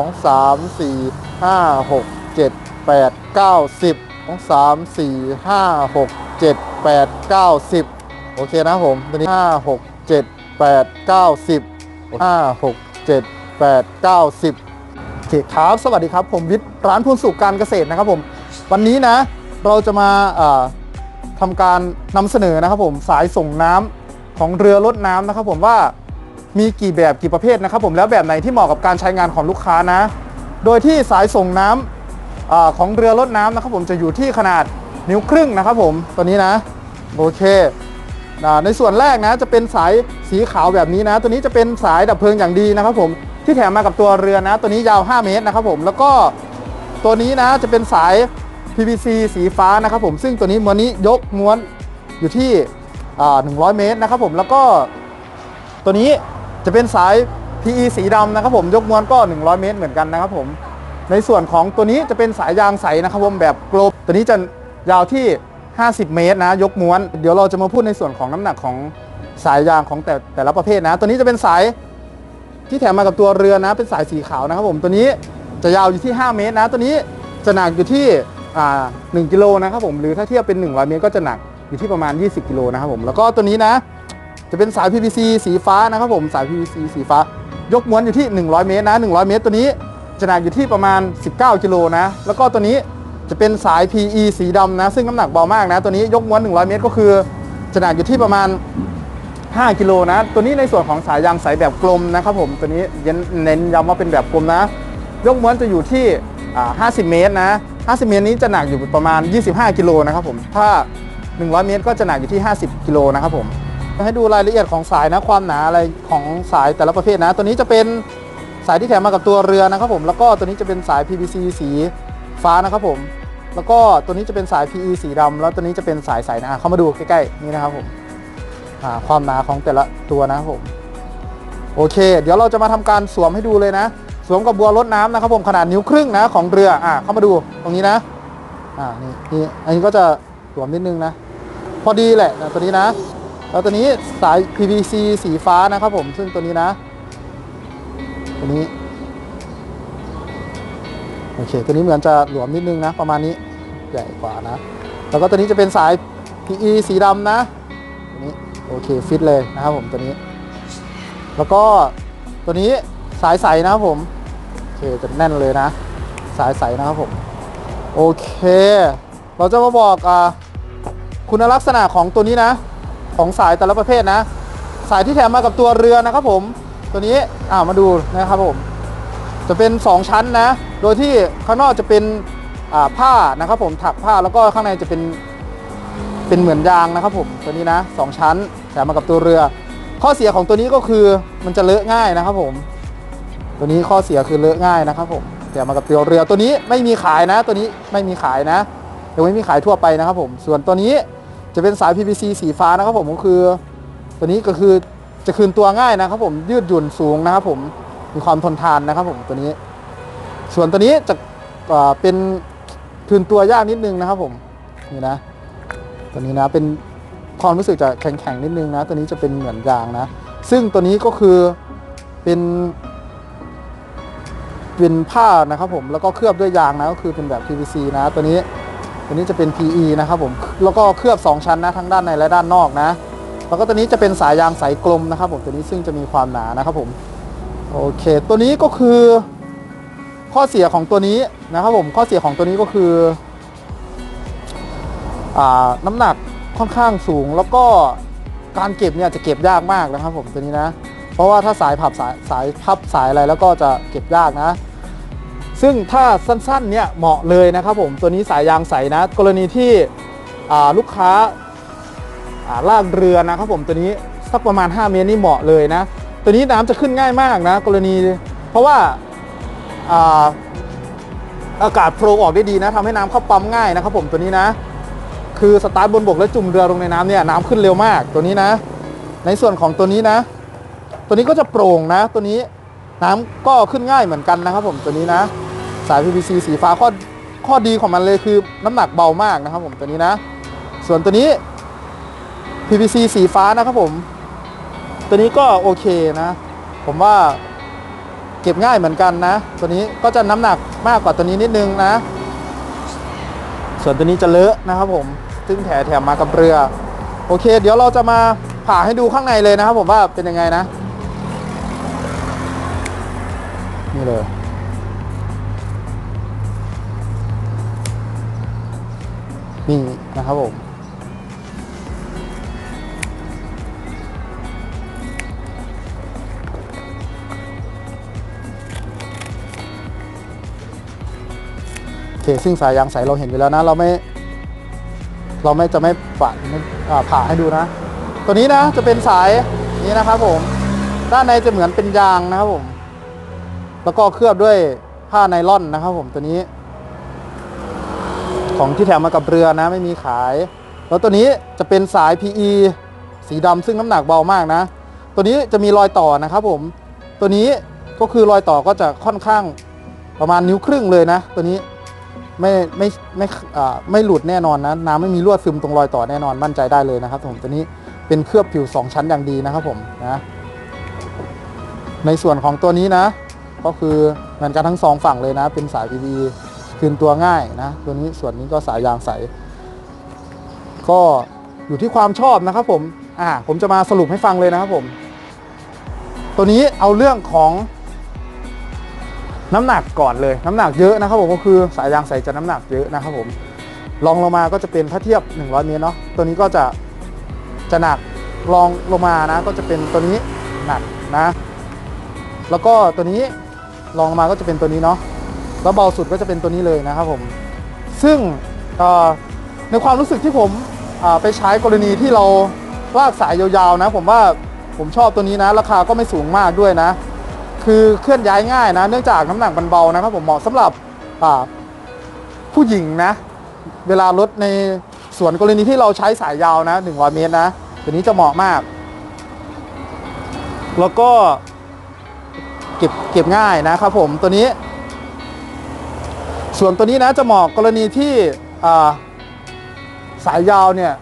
สองสามสี่ห้าหกเจ็ดแปดเก้าสิบสองสามสี่ห้าหกเจ็ดแปดเก้าสิบโอเคนะผมตัวนี้ห้าหกเจ็ดแปดเก้าสิบห้าหกเจ็ดแปดเก้าสิบโอเคครับสวัสดีครับ ผมวิทย์ร้านพูนสุขการเกษตรนะครับผม วันนี้นะเราจะมาทำการนำเสนอนะครับผมสายส่งน้ำของเรือรถน้ำนะครับผมว่า มีกี่แบบกี่ประเภทนะครับผมแล้วแบบไหนที่เหมาะกับการใช้งานของลูกค้านะ โดยที่สายส่งน้ำอาของเรือรถน้ำนะครับผมจะอยู่ที่ขนาดนิ้วครึ่งนะครับผมตัวนี้นะโอเคในส่วนแรกนะจะเป็นสายสีขาวแบบนี้นะ ตัวนี้จะเป็นสายดับเพลิงอย่างดีนะครับผมที่แถมมากับตัวเรือนะ ตัวนี้ยาว 5 เมตรนะครับผมแล้วก็ตัวนี้นะจะเป็นสาย PVC สีฟ้านะครับผมซึ่งตัวนี้ม้วนนี้ยกม้วนอยู่ที่อ่า100 เมตรนะครับผมแล้วก็ตัวนี้ จะเป็นสาย PE สีดำนะครับผมยกม้วนก็ 100 เมตรเหมือนกันนะครับผมในส่วนของตัวนี้จะเป็นสายยางใสนะครับผมแบบกลบตัวนี้จะยาวที่ 50 เมตรนะยกม้วน เดี๋ยวเราจะมาพูดในส่วนของน้ำหนักของสายยางของแต่แต่ละประเภทนะ ตัวนี้จะเป็นสายที่แถมมากับตัวเรือนะ เป็นสายสีขาวนะครับผมตัวนี้จะยาวอยู่ที่ 5 เมตรนะ ตัวนี้จะหนักอยู่ที่อ่า1กิโลนะครับผมหรือถ้าเทียบเป็น 100 เมตรก็จะหนักอยู่ที่ประมาณ 20 กิโลนะครับผมแล้วก็ตัวนี้นะ จะเป็นสาย PVC สีฟ้านะครับผมสาย PVC สีฟ้า ยกม้วนอยู่ที่ 100 เมตรนะ 100 เมตรตัวนี้จะหนักอยู่ที่ประมาณ 19กิโลนะ แล้วก็ตัวนี้จะเป็นสาย PE สีดำนะ ซึ่งน้ำหนักเบามากนะ ตัวนี้ยกม้วน 100 เมตรก็คือจะหนักอยู่ที่ประมาณ 5กิโลนะ ตัวนี้ในส่วนของสายยางใสแบบกลมนะครับผมตัวนี้เน้นย้ำว่าเป็นแบบกลมนะ ยกม้วนจะอยู่ที่อ่า50 เมตรนะ 50 เมตรนี้จะหนักอยู่ประมาณ 25 กิโลนะครับผมถ้า 100 เมตรก็จะหนักอยู่ที่ 50 กิโลนะครับผม ให้ดูรายละเอียดของสายนะความหนาอะไรของสายแต่ละประเภทนะ ตัวนี้จะเป็นสายที่แถมมากับตัวเรือนะครับผมแล้วก็ตัวนี้จะเป็นสาย PVC สีฟ้านะครับผม แล้วก็ตัวนี้จะเป็นสาย PE สีดำแล้วตัวนี้จะเป็นสายสนะอะเข้ามาดูใกล้ๆนี่นะครับผมความหนาของแต่ละตัวนะครับผมโอเค เดี๋ยวเราจะมาทำการสวมให้ดูเลยนะ สวมกับบัวรดน้ำนะครับผมขนาดนิ้วครึ่งนะของเรืออ่าเข้ามาดูตรงนี้นะอ่านี่นี่อันนี้ก็จะสวมนิดนึงนะ พอดีแหละตัวนี้นะ แล้วตัวนี้สาย PVC สีฟ้านะครับผมซึ่งตัวนี้นะ ตัวนี้โอเค ตัวนี้เหมือนจะหลวมนิดนึงนะ ประมาณนี้ใหญ่กว่านะ แล้วก็ตัวนี้จะเป็นสาย PE สีดำนะตัวนี้โอเคฟิตเลยนะครับผมตัวนี้ แล้วก็ตัวนี้สายใสนะครับผมโอเคจะแน่นเลยนะ สายใสนะครับผมโอเค เราจะมาบอกอคุณลักษณะของตัวนี้นะ ของสายแต่ละประเภทนะ สายที่แถมมากับตัวเรือนะครับผมตัวนี้อ่ามาดูนะครับผม จะเป็น 2 ชั้นนะ โดยที่ข้างนอกจะเป็นอ่าผ้านะครับผมถักผ้าแล้วก็ข้างในจะเป็นเป็นเหมือนยางนะครับผมตัวนี้นะสองชั้นแถมมากับตัวเรือ ข้อเสียของตัวนี้ก็คือมันจะเลอะง่ายนะครับผม ตัวนี้ข้อเสียคือเลอะง่ายนะครับผมแถมมากับตัวเรือตัวนี้ไม่มีขายนะ ตัวนี้ไม่มีขายนะยังไม่มีขายทั่วไปนะครับผม ส่วนตัวนี้ จะเป็นสาย PVC สีฟ้านะครับผมก็คือตัวนี้ก็คือจะคืนตัวง่ายนะครับผมยืดหยุ่นสูงนะครับผมมีความทนทานนะครับผมตัวนี้ ส่วนตัวนี้จะเป็นคืนตัวยากนิดนึงนะครับผมนี่นะ ตัวนี้นะเป็นความรู้สึกจะแข็งๆนิดนึงนะ ตัวนี้จะเป็นเหมือนยางนะ ซึ่งตัวนี้ก็คือเป็นเป็นผ้านะครับผมแล้วก็เคลือบด้วยยางนะก็คือเป็นแบบ PVC นะตัวนี้ ตัวนี้จะเป็น PE นะครับผม แล้วก็เคลือบ 2 ชั้นนะทั้งด้านในและด้านนอกนะ แล้วก็ตัวนี้จะเป็นสายยางใสกลมนะครับผมตัวนี้ซึ่งจะมีความหนานะครับผมโอเค ตัวนี้ก็คือข้อเสียของตัวนี้นะครับผมข้อเสียของตัวนี้ก็คืออน้ำหนักค่อนข้างสูง แล้วก็การเก็บเนี่ยจะเก็บยากมากนะครับผมตัวนี้นะ เพราะว่าถ้าสายพับสายสายพับสายอะไรแล้วก็จะเก็บยากนะ ซึ่งถ้าสั้นๆเนี่ยเหมาะเลยนะครับผมตัวนี้สายยางใสนะ กรณีที่ลูกค้าาลากเรือนะครับผมตัวนี้สักประมาณ 5 เมตรนี่เหมาะเลยนะ ตัวนี้น้ำจะขึ้นง่ายมากนะ กรณีเพราะว่าอาอากาศโฟลออกได้ดีนะทำให้น้ำเข้าปั๊มง่ายนะครับผมตัวนี้นะ คือสตาร์ทบนบกแล้วจุ่มเรือลงในน้ำเนี่ยน้ำขึ้นเร็วมากตัวนี้นะ ในส่วนของตัวนี้นะ ตัวนี้ก็จะโปร่งนะ ตัวนี้น้ำก็ขึ้นง่ายเหมือนกันนะครับผมตัวนี้นะ สาย PVC สีฟ้าข้อข้อดีของมันเลยคือน้ำหนักเบามากนะครับผมตัวนี้นะ ส่วนตัวนี้ PVC สีฟ้านะครับผม ตัวนี้ก็โอเคนะ ผมว่าเก็บง่ายเหมือนกันนะ ตัวนี้ก็จะน้ำหนักมากกว่าตัวนี้นิดนึงนะ ส่วนตัวนี้จะเลอะนะครับผม ซึ่งแถแถมมากับเรือ โอเค เดี๋ยวเราจะมาผ่าให้ดูข้างในเลยนะครับผมว่าเป็นยังไงนะ นี่เลย นี่นะครับผมโอเคซึ่งสายยางใสเราเห็นไปแล้วนะ เราไม่ เราไม่จะไม่ปะไม่ผ่าให้ดูนะ ตัวนี้นะจะเป็นสายนี้นะครับผม ด้านในจะเหมือนเป็นยางนะครับผม แล้วก็เคลือบด้วยผ้าไนล่อนนะครับผมตัวนี้ ของที่แถมมากับเรือนะไม่มีขาย แล้วตัวนี้จะเป็นสาย PE สีดำซึ่งน้ำหนักเบามากนะ ตัวนี้จะมีรอยต่อนะครับผม ตัวนี้ก็คือรอยต่อก็จะค่อนข้างประมาณนิ้วครึ่งเลยนะ ตัวนี้ไม่ไม่ไม่อ่ไม่หลุดแน่นอนนะน้ำไม่มีรั่วซึมตรงรอยต่อแน่นอนมั่นใจได้เลยนะครับผมตัวนี้เป็นเคลือบผิว 2 ชั้นอย่างดีนะครับผมนะในส่วนของตัวนี้นะ ก็คือเหมือนกันทั้งสองฝั่งเลยนะ เป็นสาย PVC คืนตัวง่ายนะตัวนี้ส่วนนี้ก็สายยางใส ก็อยู่ที่ความชอบนะครับผมอ่าผมจะมาสรุปให้ฟังเลยนะครับผม ตัวนี้เอาเรื่องของน้ำหนักก่อนเลย น้ำหนักเยอะนะครับผมก็คือสายยางใสจะน้ำหนักเยอะนะครับผมลองลงมาก็จะเป็นถ้าเทียบ 100 เมตรเนาะตัวนี้ก็จะจะหนักลองลงมานะ ก็จะเป็นตัวนี้หนักนะ แล้วก็ตัวนี้ลองลงมาก็จะเป็นตัวนี้เนาะ แล้วเบาสุดก็จะเป็นตัวนี้เลยนะครับผม ซึ่งในความรู้สึกที่ผมไปใช้กรณีที่เราลากสายยาวๆนะ ผมว่าผมชอบตัวนี้นะ ราคาก็ไม่สูงมากด้วยนะ คือเคลื่อนย้ายง่ายนะ เนื่องจากน้ำหนักมันเบานะครับผมเหมาะสำหรับผู้หญิงนะ เวลารถในส่วนกรณีที่เราใช้สายยาวนะ100เมตรนะตัวนี้จะเหมาะมาก แล้วก็เก็บเก็บง่ายนะครับผมตัวนี้ ส่วนตัวนี้นะจะเหมาะกรณีที่สายยาวเนี่ย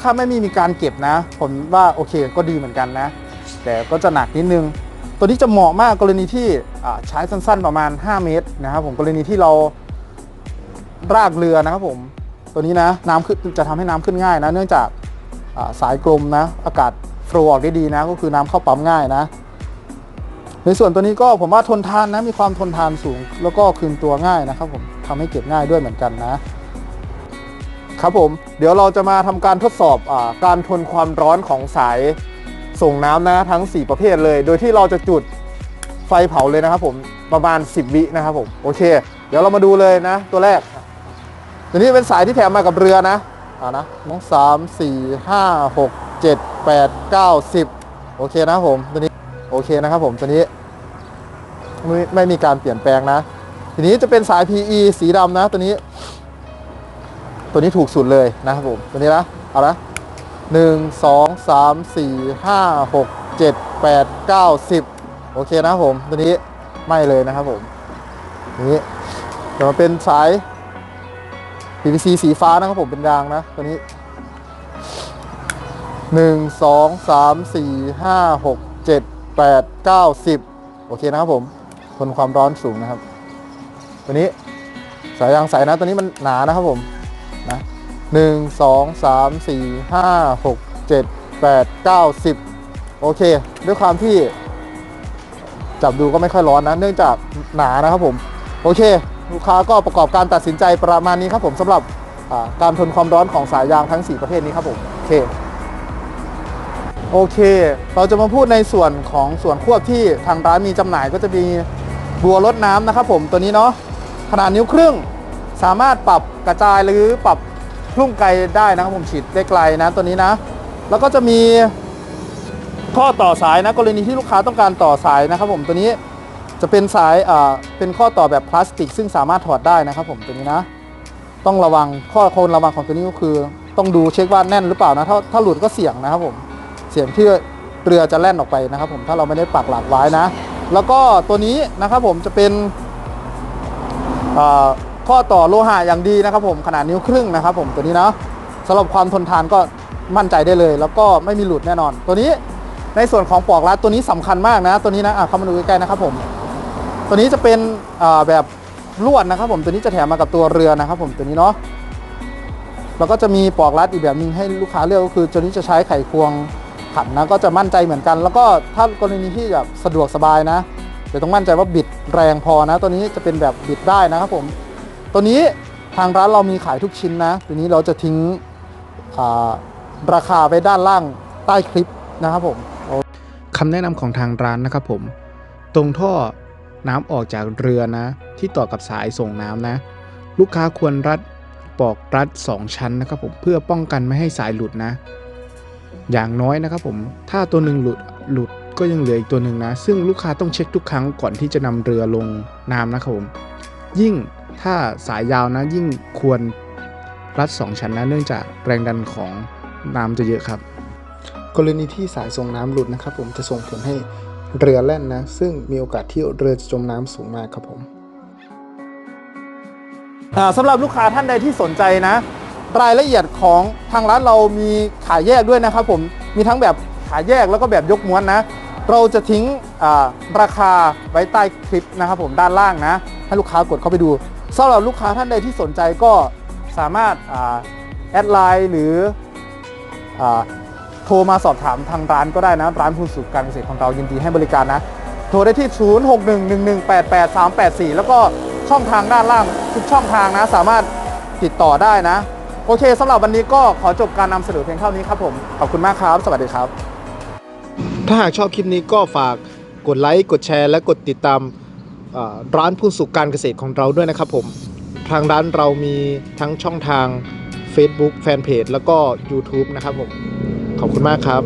ถ้าไม่มีมีการเก็บนะ ผมว่าโอเคก็ดีเหมือนกันนะ แต่ก็จะหนักนิดนึง ตัวนี้จะเหมาะมากกรณีที่ใช้สั้นๆประมาณ 5 เมตรนะครับผมกรณีที่เรารากเรือนะครับผมตัวนี้นะน้ำขึ้นจะทำให้น้ำขึ้นง่ายนะ เนื่องจากสายกลมนะ อากาศโฟลว์ออกได้ดีนะ ก็คือน้ำเข้าปั๊มง่ายนะ ในส่วนตัวนี้ก็ผมว่าทนทานนะมีความทนทานสูง แล้วก็คืนตัวง่ายนะครับผมทำให้เก็บง่ายด้วยเหมือนกันนะครับผมเดี๋ยวเราจะมาทำการทดสอบอการทนความร้อนของสายส่งน้ำนะทั้ง 4 ประเภทเลย โดยที่เราจะจุดไฟเผาเลยนะครับผมประมาณ 10 วินะครับผมโอเค เดี๋ยวเรามาดูเลยนะ ตัวแรก ตัวนี้เป็นสายที่แถมมากับเรือนะอ่านะน้องสามสี่ห้าหกเจ็ดแปดเก้าสิบโอเคนะครับผมตัวนี้ โอเคนะครับผมตัวนี้ไม่ไม่มีการเปลี่ยนแปลงนะ ทีนี้จะเป็นสาย PE สีดำนะตัวนี้ ตัวนี้ถูกสุดเลยนะครับผมตัวนี้นะเอาละหนึ่งสองสามสี่ห้าหกเจ็ดแปดเก้าสิบโอเคนะครับผมตัวนี้ไม่เลยนะครับผมนี้จะมาเป็นสาย PVC สีฟ้านะครับผมเป็นยางนะตัวนี้หนึ่งสองสามสี่ห้าหกเจ็ด แปดเก้าสิบโอเคนะครับผม ทนความร้อนสูงนะครับ ตัวนี้สายยางใสนะตัวนี้มันหนานะครับผมนะหนึ่งสองสามสี่ห้าหกเจ็ดแปดเก้าสิบโอเค ด้วยความที่ จับดูก็ไม่ค่อยร้อนนะ เนื่องจากหนานะครับผม โอเค ลูกค้าก็ประกอบการตัดสินใจประมาณนี้ครับผมสำหรับการทนความร้อนของสายยางทั้ง 4 ประเภทนี้ครับผม โอเค โอเค เราจะมาพูดในส่วนของส่วนควบที่ทางร้านมีจำหน่ายก็จะมีบัวรดน้ำนะครับผมตัวนี้เนาะขนาดนิ้วครึ่ง สามารถปรับกระจายหรือปรับพุ่งไกลได้นะครับผมฉีดได้ไกลนะตัวนี้นะ แล้วก็จะมีข้อต่อสายนะกรณีที่ลูกค้าต้องการต่อสายนะครับผมตัวนี้จะเป็นสายอ่าเป็นข้อต่อแบบพลาสติก ซึ่งสามารถถอดได้นะครับผมตัวนี้นะ ต้องระวังข้อควรระวังของตัวนี้ก็คือ ต้องดูเช็คว่าแน่นหรือเปล่านะถ้าถ้าหลุดก็เสี่ยงนะครับผม เสี่ยงที่เรือจะแล่นออกไปนะครับ ผมถ้าเราไม่ได้ปักหลักไว้นะ แล้วก็ตัวนี้นะครับผมจะเป็นข้อต่อโลหะอย่างดีนะครับ ผมขนาดนิ้วครึ่งนะครับ ผมตัวนี้เนาะสำหรับความทนทานก็มั่นใจได้เลย แล้วก็ไม่มีหลุดแน่นอน ตัวนี้ในส่วนของปลอกรัดตัวนี้สำคัญมากนะ ตัวนี้นะอะเข้ามาดูใกล้ๆนะครับ ผม ตัวนี้จะเป็นแบบลวดนะครับ ผมตัวนี้จะแถมมากับตัวเรือนะครับ ผมตัวนี้เนาะแล้วก็จะมีปลอกรัดอีกแบบหนึงให้ลูกค้าเลือกก็คือตัวนี้จะใช้ไขควง ขันนะก็จะมั่นใจเหมือนกัน แล้วก็ถ้ากรณีที่แบบสะดวกสบายนะเดี๋ยวต้องมั่นใจว่าบิดแรงพอนะ ตัวนี้จะเป็นแบบบิดได้นะครับผม ตัวนี้ทางร้านเรามีขายทุกชิ้นนะ ตัวนี้เราจะทิ้งราคาไว้ด้านล่างใต้คลิปนะครับผมคำแนะนำของทางร้านนะครับผม ตรงท่อน้ำออกจากเรือนะ ที่ต่อกับสายส่งน้ำนะ ลูกค้าควรรัดปลอกรัด 2 ชั้นนะครับผมเพื่อป้องกันไม่ให้สายหลุดนะ อย่างน้อยนะครับผมถ้าตัวหนึ่งหลุดหลุดก็ยังเหลืออีกตัวหนึ่งนะ ซึ่งลูกค้าต้องเช็คทุกครั้งก่อนที่จะนำเรือลงน้ำนะครับผมยิ่งถ้าสายยาวนะยิ่งควรรัด 2 ชั้นนะเนื่องจากแรงดันของน้ำจะเยอะครับ กรณีที่สายส่งน้ำหลุดนะครับ ผมจะส่งผลให้เรือแล่นนะ ซึ่งมีโอกาสที่เรือจะจมน้ำสูงมากครับผมอ่าสำหรับลูกค้าท่านใดที่สนใจนะ รายละเอียดของทางร้านเรามีขายแยกด้วยนะครับผมมีทั้งแบบขายแยกแล้วก็แบบยกม้วนนะ เราจะทิ้งราคาไว้ใต้คลิปนะครับผมด้านล่างนะ ให้ลูกค้ากดเข้าไปดูสำหรับลูกค้าท่านใดที่สนใจก็สามารถอาแอดไลน์หรืออโทรมาสอบถามทางร้านก็ได้นะ ร้านภูนสุขการเกษตรของเรายินดีให้บริการนะ โทรได้ที่ 0611188384 แล้วก็ช่องทางด้านล่างทุกช่องทางนะ สามารถติดต่อได้นะ โอเคสำหรับวันนี้ก็ขอจบการนำเสนอเพียงเท่านี้ครับผมขอบคุณมากครับ สวัสดีครับ ถ้าหากชอบคลิปนี้ก็ฝากกดไลค์กดแชร์ และกดติดตามเอ่อร้านผู้สุขการเกษตรของเราด้วยนะครับผม ทางร้านเรามีทั้งช่องทาง Facebook Fanpage แล้วก็ YouTube นะครับผม ขอบคุณมากครับ